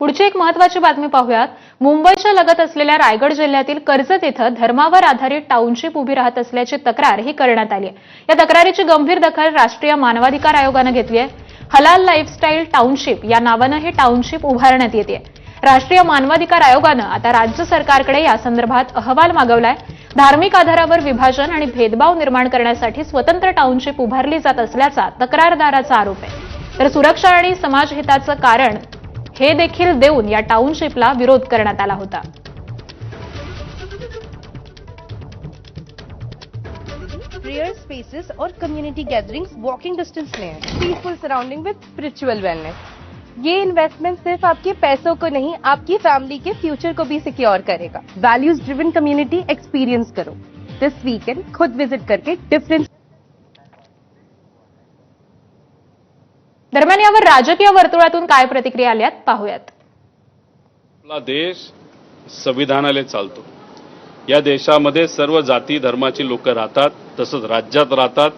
पुढची एक महत्वाची बातमी पाहूयात. मुंबईच्या लगत असलेल्या रायगड जिल्ह्यातील कर्जत इथं धर्मावर आधारित टाउनशिप उभी राहत असल्याची तक्रार ही करण्यात आली आहे. या तक्रारीची गंभीर दखल राष्ट्रीय मानवाधिकार आयोगानं घेतली आहे. हलाल लाईफस्टाईल टाउनशिप या नावानं ही टाउनशिप उभारण्यात येते. राष्ट्रीय मानवाधिकार आयोगानं आता राज्य सरकारकडे यासंदर्भात अहवाल मागवलाय. धार्मिक आधारावर विभाजन आणि भेदभाव निर्माण करण्यासाठी स्वतंत्र टाउनशिप उभारली जात असल्याचा तक्रारदाराचा आरोप आहे. तर सुरक्षा आणि समाजहिताचं कारण हे देखील या टाउनशिपला विरोध prayer spaces और community gatherings walking distance में है. Peaceful surrounding with spiritual wellness ये इन्वेस्टमेंट सिर्फ़ आपके पैसों को नहीं, आपकी फैमिली के फ्यूचर को भी सिक्योर करेगा. वैल्यूज़ ड्रिवन कम्युनिटी एक्सपीरियंस करो. दिस वीकेंड खुद विज़िट करके डिफरेंट दरम्यान यावर राजकीय वर्तुळातून काय प्रतिक्रिया आल्यात पाहूयात. आपला देश संविधानाला चालतो. या देशामध्ये सर्व जाती धर्माची लोक राहतात तसंच राज्यात राहतात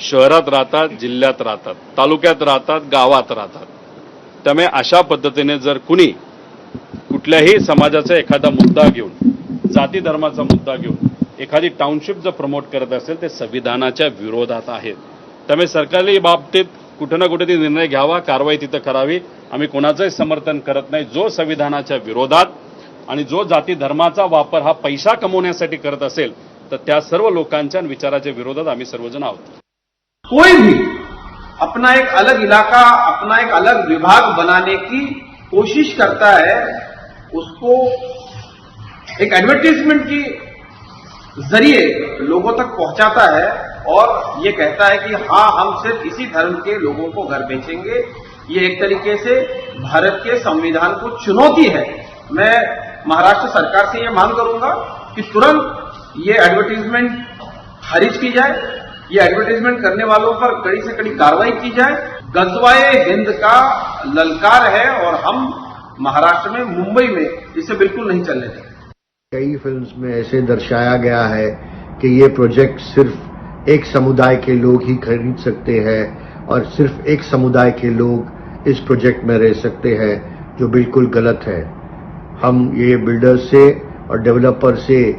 शहरात राहतात जिल्ह्यात राहतात तालुक्यात राहतात गावात राहतात. त्यामुळे अशा पद्धतीने जर कुणी कुठल्याही समाजाचा एखादा मुद्दा घेऊन जाती धर्माचा मुद्दा घेऊन एखादी टाउनशिप जर प्रमोट करत असेल ते संविधानाच्या विरोधात आहेत. त्यामुळे सरकारी बाबतीत कुठं ना कुठे निर्णय घ्यावा कारवाई तिथं करावी. आम्ही कोणाचंही समर्थन करत नाही. जो संविधानाच्या विरोधात आणि जो जाती धर्माचा वापर हा पैसा कमवण्यासाठी करत असेल तर त्या सर्व लोकांच्या विचाराच्या विरोधात आम्ही सर्वजण आहोत. कोई भी अपना एक अलग इलाका अपना एक अलग विभाग बनाने की कोशिश करता है उसको एक एडवर्टीजमेंट के जरिए लोगों तक पहुंचाता है। और ये कहता है कि हाँ हम सिर्फ़ इसी धर्म के लोगों को घर बेचेंगे। ये एक तरीके से भारत के संविधान को चुनौती है। मैं महाराष्ट्र सरकार से ये मांग करूँगा कि तुरंत ये एडवर्टीजमेंट खारिज की जाए। ये एडवर्टीजमेंट करने वालों पर कड़ी से कड़ी कार्रवाई की जाए। गजवाए हिंद का ललकार है और हम महाराष्ट्र में, मुंबई में इसे बिल्कुल नहीं चलने देंगे। कई फिल्म्स में ऐसे दर्शाया गया है कि ये प्रोजेक्ट सिर्फ़ एक समुदाय के लोग ही खरीद सकते हैं और सिर्फ़ एक समुदाय के लोग इस प्रोजेक्ट में रह सकते हैं, जो बिल्कुल गलत है। हम ये बिल्डर्स से और डेवलपर से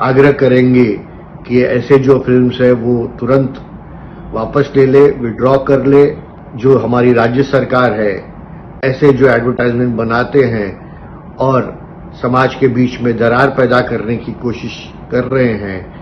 आग्रह करेंगे कि ऐसे जो फिल्म्स है, वो तुरंत वापस ले ले विड्रॉ कर ले, जो हमारी राज्य सरकार है। ऐसे जो एडवर्टाइजमेंट बनाते हैं और समाज के बीच में दरार पैदा करने की कोशिश कर रहे हैं